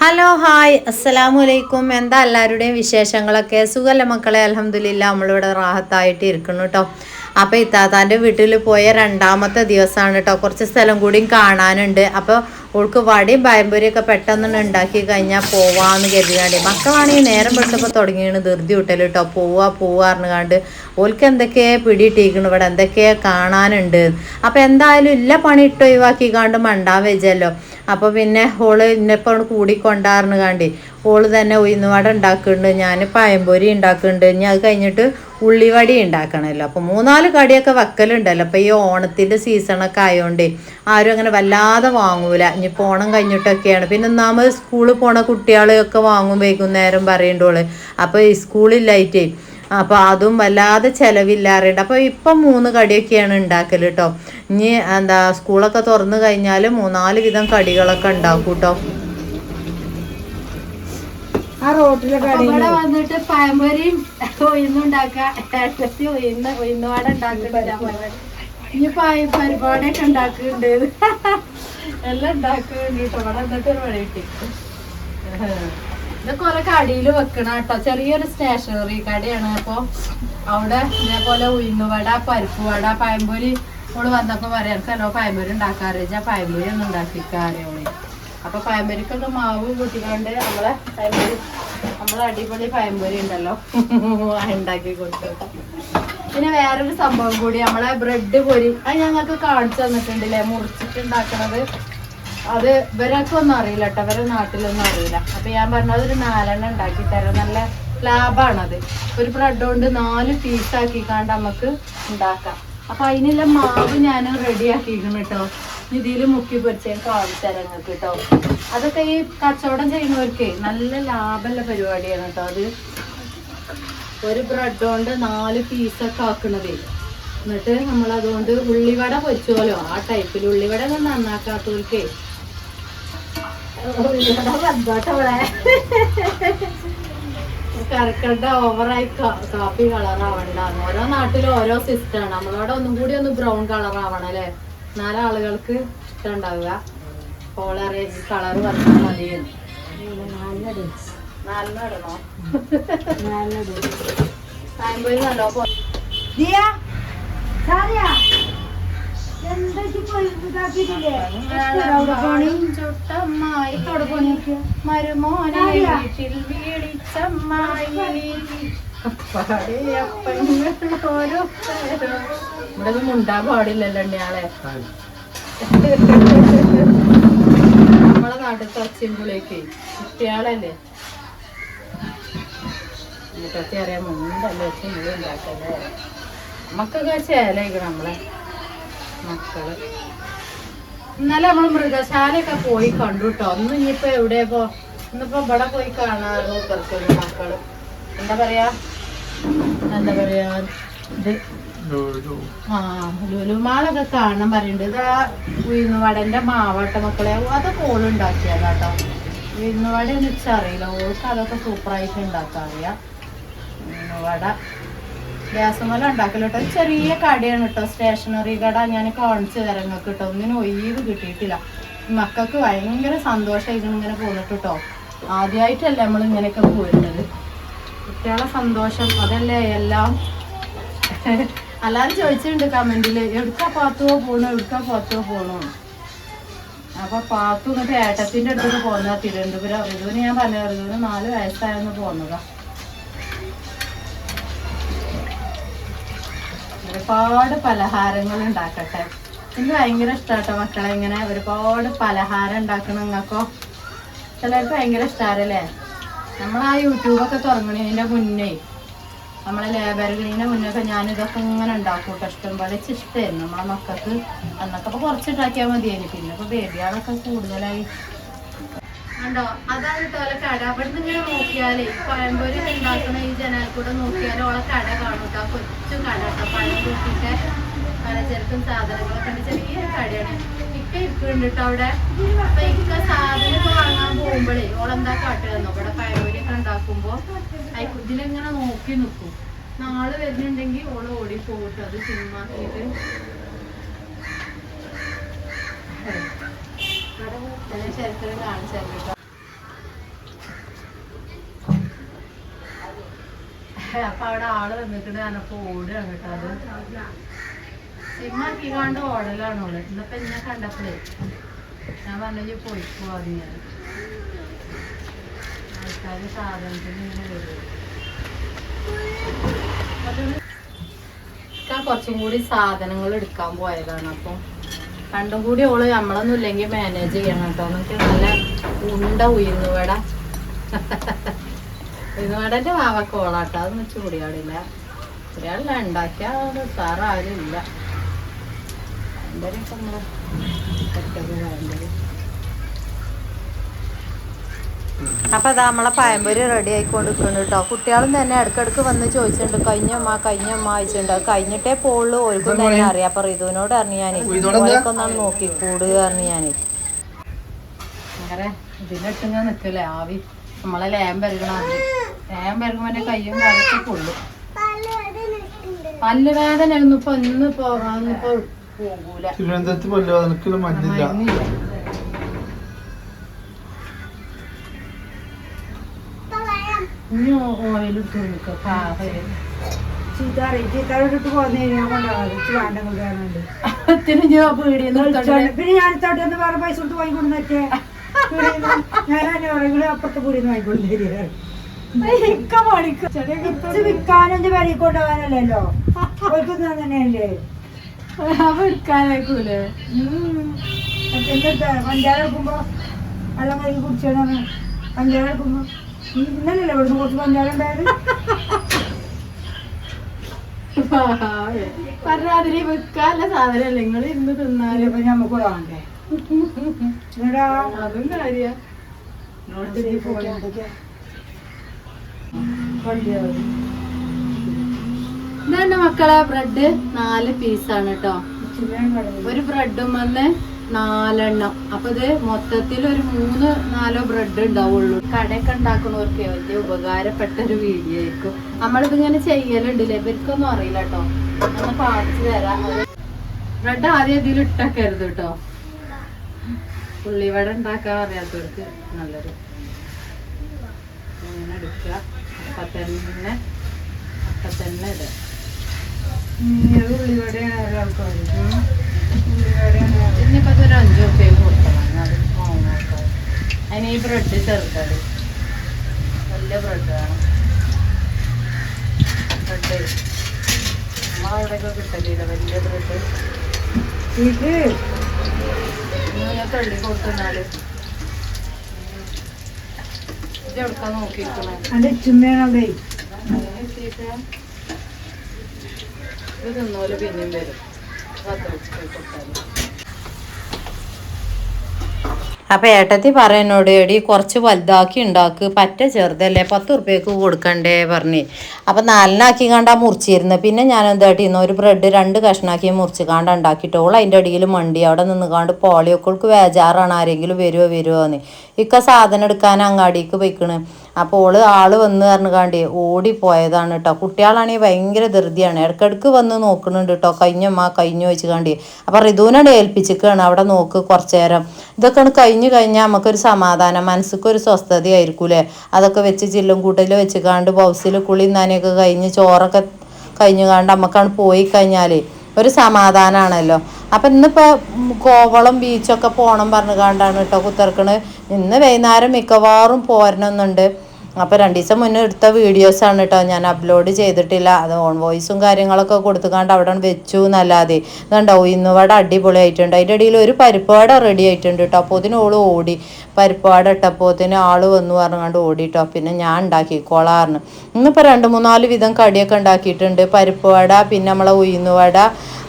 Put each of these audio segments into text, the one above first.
Hello hi അസ്സലാമു അലൈക്കും എന്താ എല്ലാവരുടെയും വിശേഷങ്ങളൊക്കെ? സുഖല്ല മക്കളെ? അലഹമുല്ല നമ്മളിവിടെ റാഹത്തായിട്ട് ഇരിക്കുന്നു കേട്ടോ അപ്പോൾ ഇത്താത്താന്റെ വീട്ടിൽ പോയ രണ്ടാമത്തെ ദിവസമാണ് കേട്ടോ കുറച്ച് സ്ഥലം കൂടിയും കാണാനുണ്ട്. അപ്പോൾ ഓൾക്ക് വടിയും പയമ്പൊരിയൊക്കെ പെട്ടെന്ന് ഉണ്ടാക്കി കഴിഞ്ഞാൽ പോവാന്ന് കരുതിയാണ്ട്. മക്കളാണെങ്കിൽ നേരം പെട്ടപ്പോൾ തുടങ്ങിയാണ് ധൃതി വിട്ടൽ കേട്ടോ പോവാ പോവാ പറഞ്ഞുകാണ്ട് ഓൾക്ക് എന്തൊക്കെയാ പിടിയിട്ടിരിക്കണം ഇവിടെ എന്തൊക്കെയാ കാണാനുണ്ട്? അപ്പോൾ എന്തായാലും ഇല്ല പണി ഇട്ട് ഒഴിവാക്കിക്കാണ്ട് മണ്ടാൻ വെച്ചല്ലോ അപ്പോൾ പിന്നെ ഓൾ ഇന്നിപ്പോൾ കൂടി കൊണ്ടാറിന് കണ്ടി. ഓൾ തന്നെ ഉയർന്നുവട ഉണ്ടാക്കുന്നുണ്ട് ഞാൻ പഴംപൊരി ഉണ്ടാക്കുന്നുണ്ട് ഇനി അത് കഴിഞ്ഞിട്ട് ഉള്ളിവടി ഉണ്ടാക്കണമല്ലോ അപ്പോൾ മൂന്നാൽ കടിയൊക്കെ വെക്കലുണ്ടല്ലോ. അപ്പോൾ ഈ ഓണത്തിന്റെ സീസണൊക്കെ ആയതുകൊണ്ട് ആരും അങ്ങനെ വല്ലാതെ വാങ്ങൂല. ഇനിയിപ്പോൾ ഓണം കഴിഞ്ഞിട്ടൊക്കെയാണ്. പിന്നെ ഒന്നാമത് സ്കൂളിൽ പോണ കുട്ടികളെയൊക്കെ വാങ്ങും വൈകുന്നേരം പറയേണ്ടോൾ അപ്പോൾ ഈ സ്കൂളില്ലായിട്ടേ അപ്പോൾ അതും വല്ലാതെ ചിലവില്ലാറുണ്ട്. അപ്പോൾ ഇപ്പം മൂന്ന് കടിയൊക്കെയാണ് ഉണ്ടാക്കൽ കേട്ടോ ഇനി എന്താ സ്കൂളൊക്കെ തുറന്നു കഴിഞ്ഞാൽ മൂന്നാൽ വിധം കടികളൊക്കെ ഉണ്ടാക്കും കേട്ടോ ആ റോട്ടിലെ ഇവിടെ വന്നിട്ട് പഴംപൊരിയും ഉയർന്നുണ്ടാക്കാം ഏട്ടത്തി ഉയർന്ന് ഉയർന്നുപാട ഉണ്ടാക്കുന്നുണ്ട് ഇനി പരിപാടിയൊക്കെ ഉണ്ടാക്കുന്നുണ്ട് എല്ലാം ഉണ്ടാക്കുന്നുണ്ട് കേട്ടോ ഇവിടെ എന്നിട്ട് ഒരു പണി കിട്ടി. ഇത് കൊറേ കടിയിൽ വെക്കണ കേട്ടോ. ചെറിയൊരു സ്റ്റേഷനറി കടയാണ്. അപ്പൊ അവിടെ ഇതേപോലെ ഉഴുന്നുവട പരിപ്പ് വട പഴംപൊരി ഓൾ വന്നപ്പോ പറയാൻ കാരണം പഴംപൊരി ഉണ്ടാക്കാറ്. വെച്ചാൽ പഴംപൊരി ഒന്നും ഉണ്ടാക്കിക്കാറേ അപ്പൊ പഴംപൊരിക്കൊക്കെ മാവ് കൂട്ടിക്കൊണ്ട് നമ്മളെ പഴംപൊരി നമ്മളെ അടിപൊളി പഴംപൊരി ഉണ്ടല്ലോ. ഉണ്ടാക്കി കൊടുത്തു. പിന്നെ വേറൊരു സംഭവം കൂടി നമ്മളെ ബ്രെഡ് പൊരി. അത് ഞങ്ങൾക്ക് കാണിച്ചു തന്നിട്ടുണ്ടല്ലേ മുറിച്ചിട്ട് ഉണ്ടാക്കണത്? അത് ഇവരൊക്കൊന്നും അറിയില്ല കേട്ടോ ഇവരെ നാട്ടിലൊന്നും അറിയില്ല. അപ്പൊ ഞാൻ പറഞ്ഞത് ഒരു നാലെണ്ണം ഉണ്ടാക്കി തരാം. നല്ല ലാഭാണത്. ഒരു ബ്രെഡ് കൊണ്ട് നാല് പീസ് ആക്കിക്കാണ്ട് നമുക്ക് ഉണ്ടാക്കാം. അപ്പൊ അതിനുള്ള മാവ് ഞാൻ റെഡി ആക്കിയിരിക്കണം കേട്ടോ ഇതിൽ മുക്കി പൊരിച്ച് ഞാൻ കാണിച്ചു നിങ്ങൾക്ക് കേട്ടോ അതൊക്കെ ഈ കച്ചവടം ചെയ്യുന്നവർക്ക് നല്ല ലാഭമുള്ള പരിപാടിയാണ് കേട്ടോ അത്. ഒരു ബ്രെഡ് കൊണ്ട് നാല് പീസൊക്കെ ആക്കണതേ. എന്നിട്ട് നമ്മൾ അതുകൊണ്ട് ഉള്ളിവട പൊരിച്ചോലോ. ആ ടൈപ്പിൽ ഉള്ളിവട നന്നാക്കാത്തവർക്കേ കറക്കണ്ട ഓവറായി കാപ്പി കളറാവണ്ട ഓരോ നാട്ടിലും ഓരോ സിസ്റ്റമാണ് നമ്മളവിടെ ഒന്നും കൂടി ഒന്ന് ബ്രൗൺ കളർ ആവണം അല്ലേ? നാല് ആളുകൾക്ക് ഇഷ്ടം ഉണ്ടാവുക കോളറ് കളർ വന്നാൽ മതി ഇടണോ പഴംപൊരി നല്ലോ ചുട്ടമ്മായി ഇവിടെ ഒന്നും ഉണ്ടാ പാടില്ലല്ലോ ഇയാളെ നമ്മളെ നാട്ടിൽ തച്ചിമ്പിളേക്ക് കുട്ടിയാളല്ലേ? എന്നിട്ടൊക്കെ അറിയാൻ മുണ്ടല്ലേ ഉണ്ടാക്കല്ലേ? നമുക്കൊക്കെ ചേലായിക്കണം നമ്മളെ. മക്കൾ. ഇന്നലെ നമ്മൾ മൃഗശാലയൊക്കെ പോയി കണ്ടു കേട്ടോ ഒന്ന് ഇനിയിപ്പോ എവിടെ പോ ഇന്നിപ്പോ ഇവിടെ പോയി കാണാറ് മൂപ്പർക്ക് മക്കൾ. എന്താ പറയാ? എന്താ പറയാ? ഇത് ആ ലുലുമാളൊക്കെ കാണാൻ പറയുന്നുണ്ട് ഇതാ ഉഴുന്നുവടന്റെ മാവട്ട മക്കളെ. അത് ഓളുണ്ടാക്കിയതാട്ടോ ഉഴുന്നുവട എന്ന് വെച്ചാൽ അറിയില്ല ഓൾക്ക് അതൊക്കെ സൂപ്പറായിട്ട് ഉണ്ടാക്കാൻ അറിയാം ഗ്യാസ് മേലെ ഉണ്ടാക്കല കേട്ടോ. ചെറിയ കടയാണ് കേട്ടോ. സ്റ്റേഷനറി കട. ഞാൻ കാണിച്ചു തരാം നിങ്ങൾക്ക് കേട്ടോ. ഒന്നിനും ഒഴിവ് കിട്ടിയിട്ടില്ല. മക്കൾക്ക് ഭയങ്കര സന്തോഷമായിരുന്നു ഇങ്ങനെ പോന്നിട്ട് കേട്ടോ. ആദ്യമായിട്ടല്ലേ നമ്മൾ ഇങ്ങനെയൊക്കെ പോരുന്നത്. കുട്ടികളെ സന്തോഷം. അതല്ലേ എല്ലാം? എല്ലാവരും ചോദിച്ചിട്ടുണ്ട് കമന്റിൽ എവിടുക്കാ പാത്തുവോ പോണോ? എവിടുക്കാ പാത്തുവോ പോണോ? അപ്പൊ പാത്തു എന്നിട്ട് ഏട്ടത്തിന്റെ അടുത്തൊക്കെ പോന്നതാ തിരുവനന്തപുരം. ഇതുവരെ ഞാൻ പറഞ്ഞു ഇതുവരെ നാല് വയസ്സായെന്ന് പോന്നതാ. ഒരുപാട് പലഹാരങ്ങൾ ഉണ്ടാക്കട്ടെ. എനിക്ക് ഭയങ്കര ഇഷ്ടാട്ടോ മക്കളെ ഇങ്ങനെ ഒരുപാട് പലഹാരം ഉണ്ടാക്കണം നിങ്ങൾക്കോ? ചിലർക്ക് ഭയങ്കര ഇഷ്ടാരല്ലേ? നമ്മൾ ആ യൂട്യൂബൊക്കെ തുടങ്ങണതിന്റെ മുന്നേ നമ്മളെ ലേബറുകളിന്റെ മുന്നൊക്കെ ഞാനിതൊക്കെ ഇങ്ങനെ ഉണ്ടാക്കും കേട്ടോ ഇഷ്ടം പോലെ ഇച്ച് ഇഷ്ടമായിരുന്നു നമ്മളെ മക്കൾക്ക്. അന്നൊക്കെ കുറച്ച് ഉണ്ടാക്കിയാൽ മതിയായിരുന്നു. പിന്നെ ഇപ്പോൾ ബേബിയാളൊക്കെ കൂടുതലായി കണ്ടോ? അതാണ് ഓലെ കട. അവിടെ നിന്ന് ഇങ്ങനെ നോക്കിയാലേ പഴംപൊരി ഉണ്ടാക്കുന്ന ഈ ജനൽ കൂടെ നോക്കിയാൽ ഓളെ കട കാണും കേട്ടോ കൊച്ചു കട കേട്ടോ പഴം കൂട്ടിയിട്ട് പലചരക്കും സാധനങ്ങളൊക്കെ ഉണ്ട് ചെറിയ കടയാണ്. ഇക്ക ഇരിക്കുന്നുണ്ട് കേട്ടോ അവിടെ. അപ്പൊ ഇക്ക സാധനമൊക്കെ വാങ്ങാൻ പോകുമ്പോഴേ ഓളെന്താ കാട്ടുകയെന്നോ ഇവിടെ പഴംപൊരി ഒക്കെ ഉണ്ടാക്കുമ്പോ അയ്- ഇതിലിങ്ങനെ നോക്കി നിൽക്കും നാളെ വരുന്നുണ്ടെങ്കിൽ ഓളെ ഓടി പോകട്ടോ അത് സിനിമാക്കിയിട്ട് ഓരോരുത്തരും കാണിച്ചു കേട്ടോ. അപ്പൊ അവിടെ ആൾ വന്നിട്ടുണ്ട് ഞാനപ്പോ ഓടുകയാണ് കേട്ടോ അത്. സിമ്മാക്കി കണ്ട് ഓടലാണ് ഓൾ. ഇന്നപ്പൊ എന്നെ കണ്ടപ്പോഴേ ഞാൻ പറഞ്ഞു പോയി അത് ഞാൻ. ആൾക്കാര് സാധനത്തിന് ഇങ്ങനെ വരും. കുറച്ചും കൂടി സാധനങ്ങൾ എടുക്കാൻ പോയതാണ്. അപ്പൊ രണ്ടും കൂടി ഓൾ നമ്മളൊന്നും ഇല്ലെങ്കിൽ മാനേജ് ചെയ്യണം കേട്ടോ. എനിക്ക് നല്ല ഉണ്ട ഉയർന്നുവട ഉയർന്നുവടന്റെ മാവൊക്കെ ഓളാട്ടോ. അതൊന്നും കൂടിയാടില്ല ഒരാളില്ല ഉണ്ടാക്കിയ സാറാരും ഇല്ല എന്തൊക്കെ നമ്മൾ ഒറ്റയ്ക്ക് അപ്പൊ അതാ നമ്മളെ പഴംപൊരി റെഡി ആയിക്കൊണ്ട് നിൽക്കുന്നു കേട്ടോ കുട്ടികളും തന്നെ ഇടക്കിടക്ക് വന്ന് ചോദിച്ചിട്ടുണ്ട് കഴിഞ്ഞമ്മ കഴിഞ്ഞമ്മ അയച്ചിട്ടുണ്ട് അത് കഴിഞ്ഞിട്ടേ പോളൂ ഓർക്കും തന്നെ അറിയാം. അപ്പൊ റിതുവിനോട് അറിഞ്ഞു ഞാൻ ഓരൊക്കെ ഒന്നാണ് നോക്കി കൂടുക പറഞ്ഞു ഞാൻ അങ്ങനെ ഇതിലിട്ടിങ്ങനെ നിക്കല്ലേ? ആവി നമ്മളെ കയ്യും കാലൊക്കെ കൊള്ളും പല്ല് വേദന ഇപ്പൊ പോകൂല. തിരുവനന്തപുരത്ത് പല്ലുവേദനക്കൊന്നും മഞ്ഞില്ല. ഇനി ഓയിലിട്ട് നിൽക്കുക പാവൽ ചീത്താറി ചീത്താറിട്ട് പോന്നെ ഞാൻ കൊണ്ടുപോകാം വേണ്ട കൊണ്ടുപോകാനുണ്ട് ഒത്തിരി ഞാൻ പീടിയെന്ന് പിന്നെ ഞാൻ ഇത്തോട്ട് ഒന്ന് വേറെ പൈസ കൊടുത്ത് വാങ്ങിക്കൊണ്ടു ഞാൻ അഞ്ഞൂറെങ്കിലും അപ്പുറത്തെ കൂടി വാങ്ങിക്കൊണ്ട് തരികയാണ് വിൽക്കാനൊന്നും വരി കൊണ്ടുപോകാനല്ലല്ലോ ഓർക്കുന്ന തന്നെയല്ലേ അവ എടുക്കാനായിക്കൂലേ എന്നിട്ട് പഞ്ചാര എടുക്കുമ്പോ വെള്ളം കഴുകി കുടിച്ചാണ് പഞ്ചാര എടുക്കുമ്പോ ഇന്നലല്ലേ ഇവിടുന്ന് കുറച്ച് പഞ്ചാര ഉണ്ടായത്? പറഞ്ഞാതിരി വിൽക്കാനുള്ള സാധനമല്ല? നിങ്ങൾ ഇന്ന് തിന്നാൽ. ഇപ്പൊ വേണ്ടേ എന്നിട്ടാ അതും കാര്യ. ഇതാണ് മക്കളെ? ബ്രെഡ് നാല് പീസാണ് കേട്ടോ ഒരു ബ്രെഡും വന്ന് നാലെണ്ണം. അപ്പൊ ഇത് മൊത്തത്തിൽ ഒരു മൂന്ന് നാലോ ബ്രെഡ് ഉണ്ടാവുള്ളൂ. കടയൊക്കെ ഉണ്ടാക്കുന്നവർക്ക് വലിയ ഉപകാരപ്പെട്ട ഒരു വീഡിയോ ആയിരിക്കും നമ്മളിത് ഇങ്ങനെ ചെയ്യലുണ്ടല്ലേ? ഇവർക്കൊന്നും അറിയില്ല കേട്ടോ ഒന്ന് പാടിച്ചു തരാം. ബ്രെഡ് ആദ്യം ഇതിൽ ഇട്ടക്കരുത് കേട്ടോ ഉള്ളിവട ഉണ്ടാക്കാൻ അറിയാത്തവർക്ക് നല്ലൊരു അങ്ങനെ എടുക്കുക. അപ്പൊ തന്നെ അപ്പൊ തന്നെ ഇടുക. ഉള്ളിവടയാണ് ആൾക്കാർ ഉം. ഉള്ളിവടയാണ് ഇനിയിപ്പോ ഇതൊരു അഞ്ചു റുപ്യ കൊടുക്കണം അത് വാങ്ങാം അതിന് ഈ ബ്രെഡ് ചെറുതത് വലിയ ബ്രെഡ് വേണം ബ്രെഡ് നമ്മളവിടെയൊക്കെ കിട്ടലില്ല വലിയ ബ്രെഡ് ഇത് ഞാൻ തള്ളി കൊടുക്കുന്നാൽ ഇത് എടുക്കാൻ നോക്കിയിരിക്കണേ അതിന്റെ ചുമ്മയാണ് അവിടെ ഇത് തിന്നോൽ പിന്നെയും വരും അപ്പൊ ഏട്ടത്തി പറയുന്നോട് എടി കുറച്ച് വലുതാക്കി ഉണ്ടാക്ക് പറ്റ ചെറുതല്ലേ പത്ത് ഉറുപ്പ്യക്ക് കൊടുക്കണ്ടേ പറഞ്ഞ്. അപ്പൊ നാലിനാക്കി കണ്ടാ മുറിച്ചിരുന്നു. പിന്നെ ഞാൻ എന്താട്ടിന്ന് ഒരു ബ്രെഡ് രണ്ട് കഷ്ണാക്കി മുറിച്ച് കാണ്ട ഉണ്ടാക്കിയിട്ട് ഓൾ അതിന്റെ അടിയിൽ മണ്ടി അവിടെ നിന്ന് കാണ്ട് പോളിയോക്കൾക്ക് വേജാറാണ് ആരെങ്കിലും വരുമോ എന്ന്. ഇക്ക സാധനം എടുക്കാൻ അങ്ങാടിക്ക് പോയിക്കണ്. അപ്പോൾ ഓൾ ആൾ വന്ന് പറഞ്ഞു കാണ്ടി ഓടിപ്പോയതാണ് കേട്ടോ കുട്ടികളാണെങ്കിൽ ഭയങ്കര ധൃതിയാണ്. ഇടയ്ക്കിടയ്ക്ക് വന്ന് നോക്കുന്നുണ്ട് കേട്ടോ കഴിഞ്ഞമ്മ കഴിഞ്ഞു വെച്ച് കാണ്ടി. അപ്പം റിതുവിനോട് ഏൽപ്പിച്ചിക്കാണ്. അവിടെ നോക്ക് കുറച്ച് നേരം. ഇതൊക്കെയാണ് കഴിഞ്ഞു കഴിഞ്ഞാൽ നമുക്കൊരു സമാധാനം. മനസ്സിക്കൊരു സ്വസ്ഥതയായിരിക്കൂലേ? അതൊക്കെ വെച്ച് ചില്ലും കൂട്ടിൽ വെച്ച് കാണ്ട് ബൗസിൽ കുളി നനയൊക്കെ കഴിഞ്ഞ് ചോറൊക്കെ കഴിഞ്ഞു കാണ്ട് നമുക്കാണ് പോയി കഴിഞ്ഞാൽ ഒരു സമാധാനമാണല്ലോ അപ്പം ഇന്നിപ്പോൾ കോവളം ബീച്ചൊക്കെ പോകണം പറഞ്ഞു കാണ്ടാണ് കേട്ടോ കുത്തിറക്കണ് ഇന്ന് വൈകുന്നേരം മിക്കവാറും പോരണമെന്നുണ്ട് അപ്പോൾ രണ്ട് ദിവസം മുന്നേ എടുത്ത വീഡിയോസാണ് കേട്ടോ ഞാൻ അപ്ലോഡ് ചെയ്തിട്ടില്ല. അത് ഓൺ വോയിസും കാര്യങ്ങളൊക്കെ കൊടുത്തുകൊണ്ട് അവിടെ വെച്ചു എന്നല്ലാതെ. കണ്ടോ ഇന്നുവട അടിപൊളിയായിട്ടുണ്ട്. അതിന്റെ ഇടയിൽ ഒരു പരിപ്പാട റെഡി ആയിട്ടുണ്ട് കേട്ടോ അപ്പോൾ അതിനോൾ ഓടി. പരിപ്പാട ഇട്ടപ്പോത്തിന് ആൾ വന്നു പറഞ്ഞുകൊണ്ട് ഓടി കേട്ടോ പിന്നെ ഞാൻ ഉണ്ടാക്കി കൊളാറിന് ഇന്നിപ്പോൾ രണ്ട് മൂന്നാൽ വിധം കടിയൊക്കെ ഉണ്ടാക്കിയിട്ടുണ്ട്. പരിപ്പുവട പിന്നെ നമ്മളെ ഉഴുന്നുവട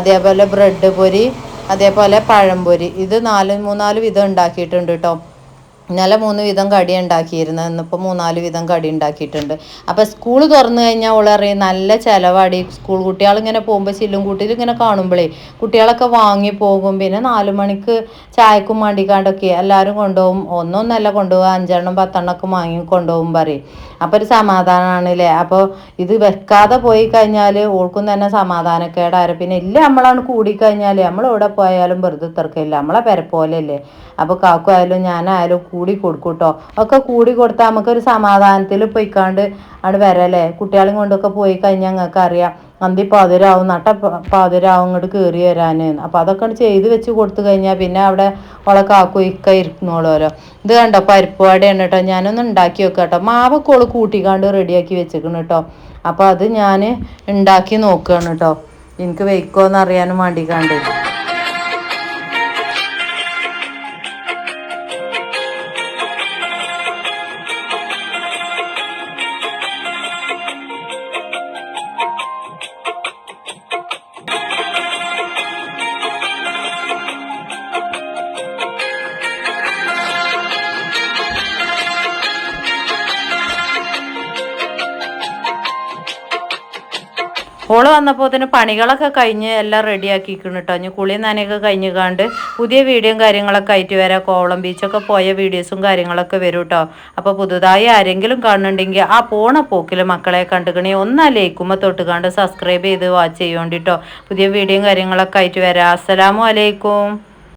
അതേപോലെ ബ്രെഡ് പൊരി അതേപോലെ പഴംപൊരി ഇത് നാല് മൂന്നാൽ വിധം ഉണ്ടാക്കിയിട്ടുണ്ട് കേട്ടോ ഇന്നലെ മൂന്ന് വിധം കടി ഉണ്ടാക്കിയിരുന്നു. ഇന്നിപ്പോൾ മൂന്നാൽ വിധം കടി ഉണ്ടാക്കിയിട്ടുണ്ട്. അപ്പോൾ സ്കൂൾ തുറന്നു കഴിഞ്ഞാൽ ഓൾ അറിയും നല്ല ചിലവാടി. സ്കൂൾ കുട്ടികൾ ഇങ്ങനെ പോകുമ്പോൾ ചില്ലും കൂട്ടിയിൽ ഇങ്ങനെ കാണുമ്പോഴേ കുട്ടികളൊക്കെ വാങ്ങി പോകും. പിന്നെ നാല് മണിക്ക് ചായക്കും മണ്ടിക്കാണ്ടൊക്കെ എല്ലാവരും കൊണ്ടുപോകും. ഒന്നൊന്നല്ല കൊണ്ടുപോകുക അഞ്ചെണ്ണം പത്തെണ്ണം ഒക്കെ വാങ്ങി കൊണ്ടുപോകും പറയും. അപ്പോൾ ഒരു സമാധാനമാണ് അല്ലേ അപ്പോൾ ഇത് വെക്കാതെ പോയി കഴിഞ്ഞാൽ ഓൾക്കും തന്നെ സമാധാനക്കേടായിരുന്നു പിന്നെ ഇല്ല നമ്മളാണ് കൂടിക്കഴിഞ്ഞാൽ നമ്മൾ എവിടെ പോയാലും വെറുതെ തീർക്കില്ല നമ്മളെ പെര പോലെയല്ലേ അപ്പോൾ കാക്കു ആയാലും ഞാനായാലും കൂടി കൊടുക്കും കേട്ടോ ഒക്കെ കൂടി കൊടുത്താൽ നമുക്കൊരു സമാധാനത്തിൽ പോയിക്കാണ്ട് അവിടെ വരല്ലേ? കുട്ടികളെയും കൊണ്ടൊക്കെ പോയി കഴിഞ്ഞാൽ ഞങ്ങൾക്ക് അറിയാം അന്തി പാതിരാവും നട്ട പതിരാവും ഇങ്ങോട്ട് കയറി വരാൻ അപ്പം അതൊക്കെ ചെയ്ത് വെച്ച് കൊടുത്തു കഴിഞ്ഞാൽ പിന്നെ അവിടെ ഓളെ കാക്കു ഇക്ക ഇരുന്നോളൂല്ലോ ഇത് കണ്ടോ? പരിപ്പ് വടയാണ് കേട്ടോ ഞാനൊന്ന് ഉണ്ടാക്കി വെക്കാം കേട്ടോ മാവൊക്കെ ഓൾ കൂട്ടിക്കാണ്ട് റെഡിയാക്കി വെച്ചേക്കണം കേട്ടോ അപ്പോൾ അത് ഞാൻ ഉണ്ടാക്കി നോക്കുകയാണ് കേട്ടോ എനിക്ക് വെയ്ക്കോന്ന് അറിയാനും വേണ്ടിക്കാണ്ട്. ഓൾ വന്നപ്പോൾ തന്നെ പണികളൊക്കെ കഴിഞ്ഞ് എല്ലാം റെഡിയാക്കിക്കണം കേട്ടോ ഇനി കുളി നനയൊക്കെ കഴിഞ്ഞ് കണ്ട് പുതിയ വീഡിയോയും കാര്യങ്ങളൊക്കെ ആയിട്ട് വരാം. കോവളം ബീച്ചൊക്കെ പോയ വീഡിയോസും കാര്യങ്ങളൊക്കെ വരും കേട്ടോ അപ്പോൾ പുതുതായി ആരെങ്കിലും കാണുന്നുണ്ടെങ്കിൽ ആ പോണ പോക്കിൽ മക്കളെ കണ്ടുകണി ഒന്നാ ലൈക്കുമ്പോൾ തൊട്ട് കണ്ട് സബ്സ്ക്രൈബ് ചെയ്ത് വാച്ച് ചെയ്യോണ്ടിട്ടോ പുതിയ വീഡിയോയും കാര്യങ്ങളൊക്കെ ആയിട്ട് വരാം. അസ്സലാമു അലൈക്കും.